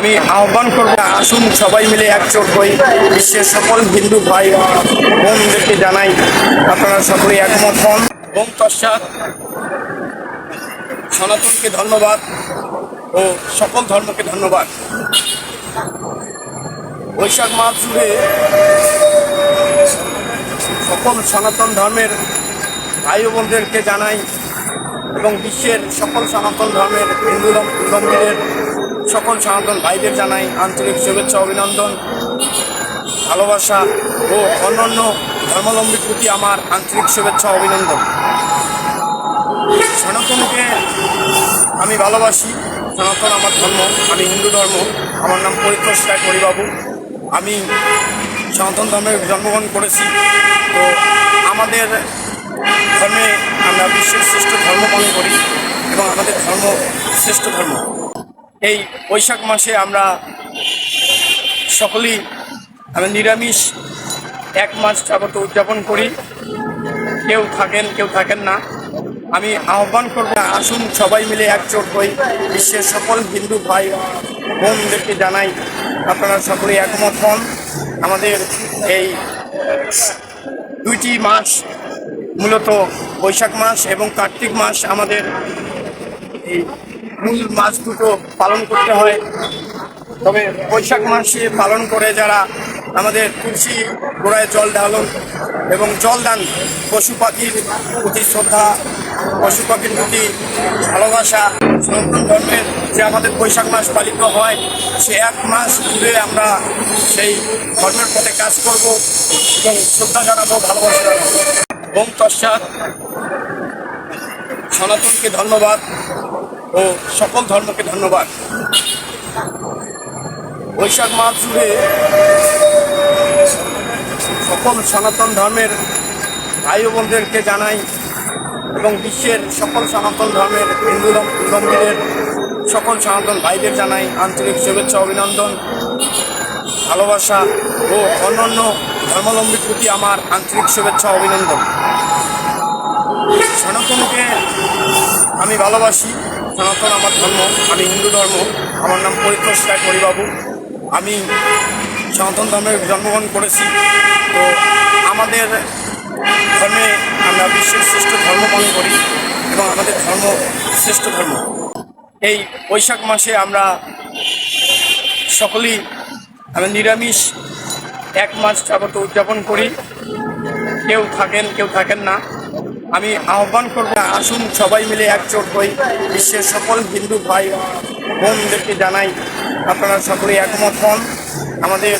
আমি আহ্বান করব, আসুন সবাই মিলে একজোট হই। বিশ্বের সকল হিন্দু ভাই বোনদেরকে জানাই, আপনারা সকলে একমত হন। এবং তৎসাৎ সনাতনকে ধন্যবাদ ও সকল ধর্মকে ধন্যবাদ। বৈশাখ মাস জুড়ে সকল সনাতন ধর্মের ভাই বোনদেরকে জানাই এবং বিশ্বের সকল সনাতন ধর্মের হিন্দু ধর্মের সকল সনাতন ভাইদের জানাই আন্তরিক শুভেচ্ছা, অভিনন্দন, ভালোবাসা ও অন্যান্য ধর্মাবলম্বীর প্রতি আমার আন্তরিক শুভেচ্ছা, অভিনন্দন। সনাতনকে আমি ভালোবাসি, সনাতন আমার ধর্ম, আমি হিন্দু ধর্ম, আমার নাম পরিতোষ রায় পরিবাবু। আমি সনাতন ধর্মে জন্মগ্রহণ করেছি তো আমাদের ধর্মে আমরা বিশ্বের শ্রেষ্ঠ ধর্ম মনে করি এবং আমাদের ধর্ম শ্রেষ্ঠ ধর্ম। এই বৈশাখ মাসে আমরা সকলেই আমি নিরামিষ এক মাস যাবত উদযাপন করি। কেউ থাকেন কেউ থাকেন না। আমি আহ্বান করব, আসুন সবাই মিলে একজোট হই। বিশ্বের সকল হিন্দু ভাই বোনদেরকে জানাই, আপনারা সকলে একমত হন। আমাদের এই দুইটি মাস মূলত বৈশাখ মাস এবং কার্তিক মাস আমাদের এই মূল মাস দুটো পালন করতে হয়। তবে বৈশাখ মাসে পালন করে যারা আমাদের তুলসী গোড়ায় জল ঢালন এবং জল দান, পশু পাখির প্রতি শ্রদ্ধা, পশু পাখির প্রতি ভালোবাসা, সনাতন ধর্মের যে আমাদের বৈশাখ মাস পালিত হয়, সে এক মাস জুড়ে আমরা সেই ধর্মের পথে কাজ করব এবং শ্রদ্ধা জানাব, ভালোবাসা জানাব। এবং তৎসাৎ সনাতনকে ধন্যবাদ। ও সকল ধর্মকে ধন্যবাদ। বৈশাখ মাস জুড়ে সকল সনাতন ধর্মের ভাই বোনদেরকে জানাই এবং বিশ্বের সকল সনাতন ধর্মের হিন্দু ধর্মের সকল সনাতন ভাইদের জানাই আন্তরিক শুভেচ্ছা, অভিনন্দন, ভালোবাসা ও অন্যান্য ধর্মাবলম্বীর প্রতি আমার আন্তরিক শুভেচ্ছা, অভিনন্দন। সনাতনকে আমি ভালোবাসি। সনাতন আমার ধর্ম, আমি হিন্দু ধর্ম, আমার নাম পরিতোষ রায় পরিবাবু। আমি সনাতন ধর্মে জন্মগ্রহণ করেছি। তো আমাদের ধর্মে আমরা বিশ্বের শ্রেষ্ঠ ধর্ম পালন করি এবং আমাদের ধর্ম শ্রেষ্ঠ ধর্ম। এই বৈশাখ মাসে আমরা সকলেই আমি নিরামিষ এক মাস যাবত উদযাপন করি। কেউ থাকেন কেউ থাকেন না। আমি আহ্বান করব, আসুন সবাই মিলে একচোট হই। বিশ্বের সকল হিন্দু ভাই বোনদেরকে জানাই, আপনারা সকলে একমত হন। আমাদের